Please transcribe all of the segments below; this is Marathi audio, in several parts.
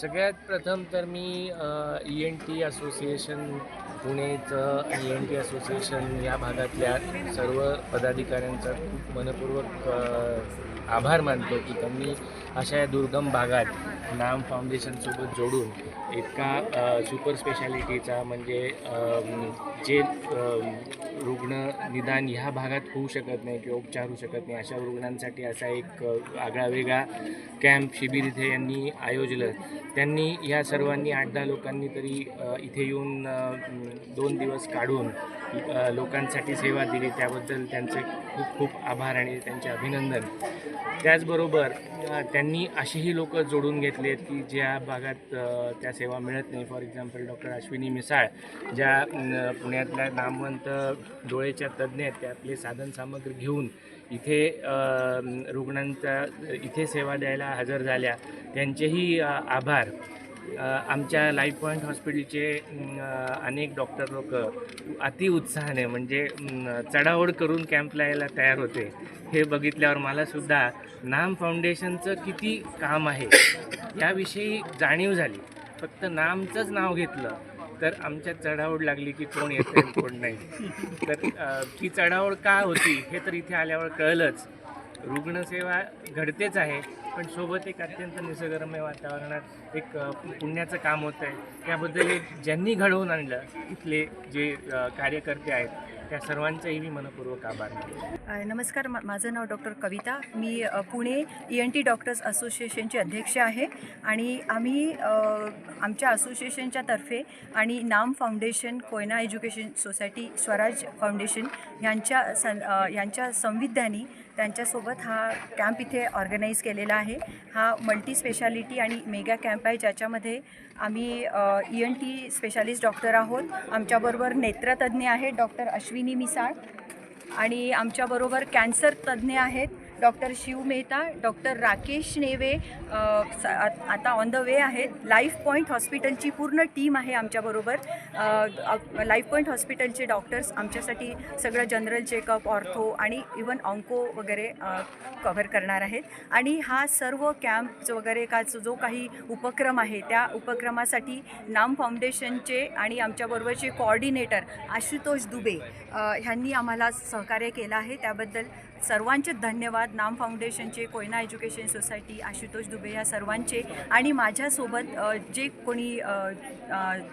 सगळ्यात प्रथम तर मी ई एन टी असोसिएशन पुणेचं ई एन टी असोसिएशन या भागातल्या सर्व पदाधिकाऱ्यांचा खूप मनपूर्वक आभार मानतो की त्यांनी अशा या दुर्गम भागात नाम फाउंडेशनसोबत जोडून इतका सुपर स्पेशालिटीचा म्हणजे जे रुग्ण निदान ह्या भागात होऊ शकत नाही किंवा उपचार होऊ शकत नाही. अशा रुग्णांसाठी असा एक आगळा वेगळा कॅम्प शिबिर इथे यांनी आयोजलं. त्यांनी या सर्वांनी आठ दहा लोकांनी तरी इथे येऊन दोन दिवस काढून लोकांसाठी सेवा दिली. त्याबद्दल त्यांचे खूप खूप आभार आणि त्यांचे अभिनंदन. त्याचबरोबर त्यांनी अशीही लोक जोडून घेतलेत की ज्या भागात त्या सेवा मिळत नाही. For example doctor Ashwini Misal ज्या पुण्यातल्या नामवंत डोळेच्या तज्ज्ञ आहेत ते साधनसामग्री घेऊन इथे रुग्णांचा इथे सेवा द्यायला हजर झाल्या. त्यांचेही आभार. आमच्या लाईफ पॉईंट हॉस्पिटलचे अनेक डॉक्टर लोक अति उत्साहाने म्हणजे चढाओढ करून कॅम्पला यायला तयार होते. हे बघितल्यावर मलासुद्धा नाम फाउंडेशनचं किती काम आहे याविषयी जाणीव झाली. फक्त नामचंच नाव घेतलं. तर आमच्यात चढाओढ लागली की कोण येते कोण नाही. तर ती चढावड का होती हे तर इथे आल्यावर कळलंच. रुग्णसेवा घडतेच आहे पण सोबत एक अत्यंत निसर्गरम्य वातावरणात एक पुण्याचं काम होतं आहे. त्याबद्दल हे ज्यांनी घडवून आणलं इथले जे कार्यकर्ते आहेत त्या सर्वांचाही मी मनपूर्वक आभार मानतो. नमस्कार मा माझं नाव डॉक्टर कविता. मी Pune E N T doctors असोसिएशनचे अध्यक्ष आहे आणि आम्ही आमच्या असोसिएशनच्या तर्फे आणि Naam foundation Koyna education society Swaraj foundation यांच्या सं यांच्या संविधानी त्यांच्यासोबत हा कॅम्प इथे ऑर्गनाईज केलेला आहे. हा मल्टी स्पेशालिटी आणि मेगा कॅम्प आहे ज्याच्यामध्ये आम्ही E N T specialist doctor आहोत. आमच्याबरोबर नेत्रतज्ज्ञ आहेत डॉक्टर अश्विनी मिसाळ. आणि आमच्याबरोबर कॅन्सर तज्ज्ञ आहेत. डॉक्टर शिव मेहता डॉक्टर राकेश नेवे स- आता ऑन द वे आहेत. लाईफ पॉईंट हॉस्पिटलची पूर्ण टीम आहे आमच्याबरोबर लाईफ पॉईंट हॉस्पिटलचे डॉक्टर्स आमच्यासाठी सगळं जनरल चेकअप ऑर्थो आणि इवन ऑन्को वगैरे कव्हर करणार आहेत. आणि हा सर्व कॅम्प वगैरे का जो काही उपक्रम आहे त्या उपक्रमासाठी नाम फाउंडेशनचे आणि आमच्याबरोबरचे कोऑर्डिनेटर आशुतोष दुबे ह्यांनी आम्हाला सहकार्य केलं आहे. त्याबद्दल सर्वांचे धन्यवाद. नाम फाउंडेशनचे कोयना एज्युकेशन सोसायटी आशुतोष दुबे या सर्वांचे आणि माझ्यासोबत जे कोणी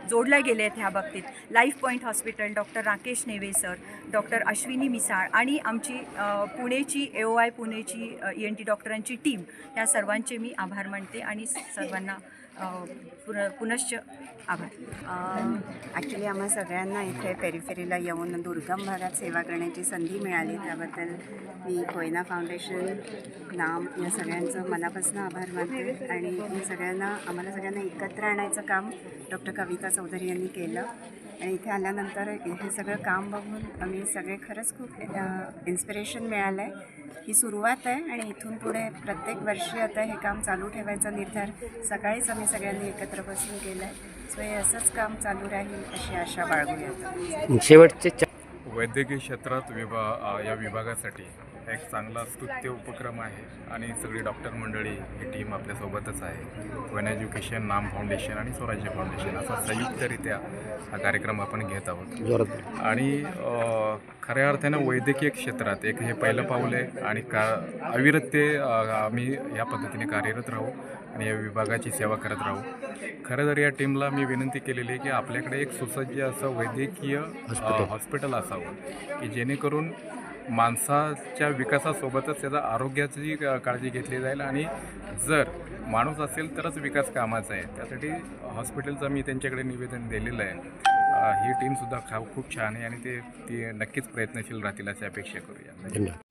जोडल्या गेले आहेत ह्या बाबतीत life point hospital doctor Rakesh Neve sir doctor Ashwini Misal आणि आमची पुणेची ए ओ आय पुणेची ई एन टी डॉक्टरांची टीम या सर्वांचे मी आभार मानते आणि सर्वांना पुन पुनश्च आभार. ॲक्च्युली आम्हा सगळ्यांना इथे पेरिफेरीला येऊन दुर्गम भागात सेवा करण्याची संधी मिळाली. त्याबद्दल मी कोयना फाउंडेशन नाम या सगळ्यांचं मनापासून आभार मानते. आणि मी सगळ्यांना आम्हाला सगळ्यांना एकत्र आणायचं काम डॉक्टर कविता चौधरी यांनी केलं. आणि इथे आल्यानंतर हे सगळं काम बघून आम्ही सगळे खरंच खूप इन्स्पिरेशन मिळालं आहे ही सुरुवात आहे आणि इथून पुढे प्रत्येक वर्षी आता हे काम चालू ठेवायचा निर्धार सकाळीच आम्ही सगळ्यांनी एकत्र बसून केला आहे सो हे असंच काम चालू राहील अशी आशा बाळगूया शेवटचे वैद्यकीय क्षेत्रात विभा या विभागासाठी एक चांगला स्तुत्य उपक्रम आहे आणि सगळी डॉक्टर मंडळी ही टीम आपल्यासोबतच आहे. वन एज्युकेशन नाम फाउंडेशन आणि स्वराज्य फाउंडेशन असा संयुक्तरित्या हा कार्यक्रम आपण घेत आहोत. आणि खऱ्या अर्थानं वैद्यकीय क्षेत्रात एक हे पहिलं पाऊल आहे आणि का अविरत ते आम्ही या पद्धतीने कार्यरत राहू आणि या विभागाची सेवा करत राहू. खरं तर या टीमला मी विनंती केलेली आहे की आपल्याकडे एक सुसज्ज असं वैद्यकीय हॉस्पिटल असावं की जेणेकरून माणसाच्या विकासासोबतच त्याचा आरोग्याची काळजी घेतली जाईल आणि जर माणूस असेल तरच विकास कामाचा आहे. त्यासाठी हॉस्पिटलचं मी त्यांच्याकडे निवेदन दिलेलं आहे. ही टीमसुद्धा खा खूप छान आहे आणि ते ती नक्कीच प्रयत्नशील राहतील अशी अपेक्षा करूया. धन्यवाद.